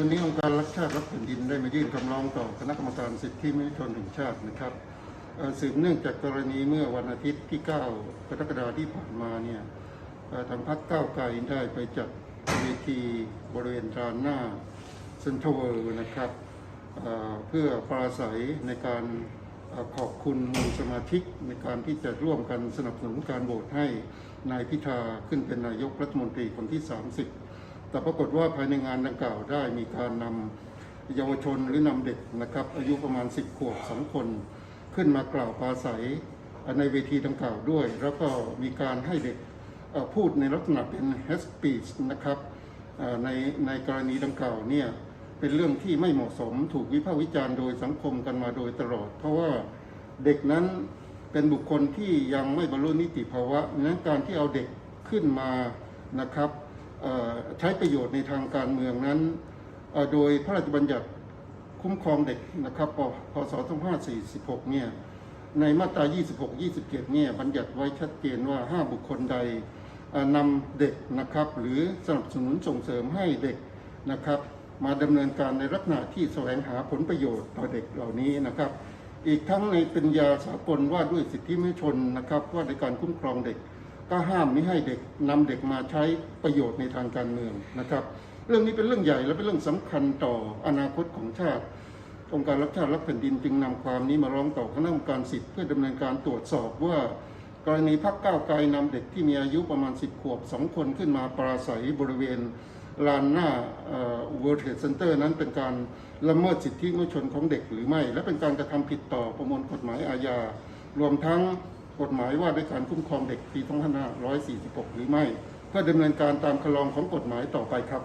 วันนี้องค์การรักชาติรักแผ่นดินได้มายื่นคำร้องต่อคณะกรรมการสิทธิมนุษยชนแห่งชาตินะครับสืบเนื่องจากกรณีเมื่อวันอาทิตย์ที่ 9 กรกฎาคมที่ผ่านมาเนี่ยทางพรรคก้าวไกลได้ไปจัดเวทีบริเวณลานหน้าเซ็นทรัลเวิลด์นะครับเพื่อปราศัยในการอขอบคุณมูลสมาชิกในการที่จะร่วมกันสนับสนุนการโหวตให้นายพิธาขึ้นเป็นนายกรัฐมนตรีคนที่ 30 แต่ปรากฏว่าภายในงานดังกล่าวได้มีการนำเยาวชนหรือนำเด็กนะครับ อายุประมาณ 10 ขวบสองคน ขึ้นมากล่าวปราศัยในเวทีดังกล่าวด้วย แล้วก็มีการให้เด็กพูดในลักษณะเป็น head speech นะครับในในกรณีดังกล่าวเนี่ยเป็นเรื่องที่ไม่เหมาะสมถูกวิพากษ์วิจารณ์โดยสังคมกันมาโดยตลอด เพราะว่าเด็กนั้นเป็นบุคคลที่ยังไม่บรรลุนิติภาวะดังนั้นการที่เอาเด็กขึ้นมานะครับ ใช้ประโยชน์ในทางการเมืองนั้นโดยพระราชบัญญัติคุ้มครองเด็กนะครับปพศ2546 เนี่ย ในมาตรา 26 27 เนี่ย บัญญัติไว้ชัดเจนว่า ห้าบุคคลใดนำเด็กนะครับ หรือสนับสนุนส่งเสริมให้เด็กนะครับ มาดำเนินการในลักษณะที่แสวงหาผลประโยชน์ต่อเด็กเหล่านี้นะครับ อีกทั้งในป็นยาสากลว่าด้วยสิทธิมนุษยชนนะครับว่าในการคุ้มครองเด็ก ก็ห้ามไม่ให้เด็กนำเด็กมาใช้ประโยชน์ในทางการเมืองนะครับ เรื่องนี้เป็นเรื่องใหญ่และเป็นเรื่องสำคัญต่ออนาคตของชาติ องค์การรักชาติรักแผ่นดินจึงนำความนี้มาร้องต่อคณะกรรมการสิทธิ์เพื่อดำเนินการตรวจสอบว่ากรณีพักก้าวไกลนำเด็กที่มีอายุประมาณ 10 ขวบ 2 คนขึ้นมาปราศัยบริเวณลานหน้าเอ่อ World Trade Center นั้นเป็นการละเมิดสิทธิมนุษยชนของเด็กหรือไม่ และเป็นการกระทำผิดต่อประมวลกฎหมายอาญารวมทั้ง กฎหมายว่าด้วยการคุ้มครองเด็กปี 2546 หรือไม่ เพื่อดำเนินการตามคลองของกฎหมายต่อไปครับ